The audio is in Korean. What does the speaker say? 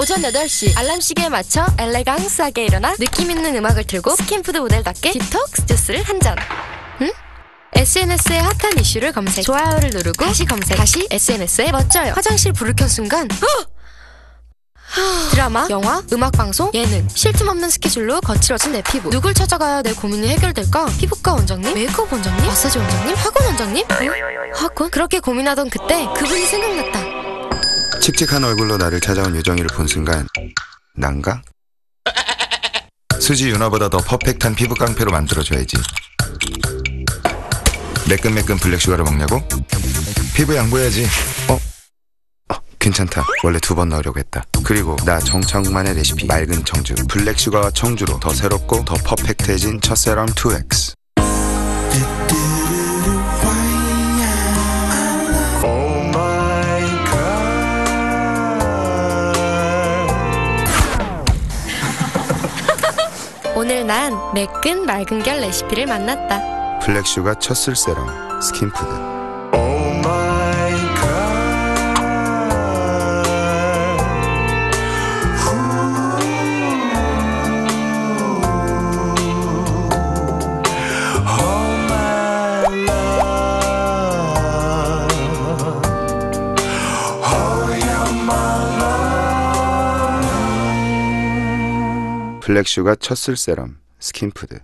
오전 8시 알람 시계에 맞춰 엘레강스하게 일어나 느낌 있는 음악을 틀고 스킨푸드 모델답게 디톡스 주스를 한 잔. 응? SNS의 핫한 이슈를 검색. 좋아요를 누르고 다시 검색. 다시 SNS에 멋져요. 화장실 불을 켠 순간 어! 드라마, 영화, 음악 방송, 예능 쉴 틈 없는 스케줄로 거칠어진 내 피부 누굴 찾아가야 내 고민이 해결될까? 피부과 원장님, 메이크업 원장님, 마사지 원장님, 학원 원장님? 응? 학원? 그렇게 고민하던 그때 그분이 생각났다 칙칙한 얼굴로 나를 찾아온 유정이를 본 순간 난가? 수지 윤화보다 더 퍼펙트한 피부 깡패로 만들어줘야지. 매끈매끈 블랙슈가를 먹냐고? 피부 양보해야지. 어? 어, 괜찮다. 원래 두 번 넣으려고 했다. 그리고 나 정창만의 레시피. 맑은 청주. 블랙슈가와 청주로 더 새롭고 더 퍼펙트해진 첫 세럼 2X 오늘 난 매끈 맑은 결 레시피를 만났다. 블랙슈가 첫 쓸 세럼 스킨푸드 블랙슈가 첫쓸 세럼 스킨푸드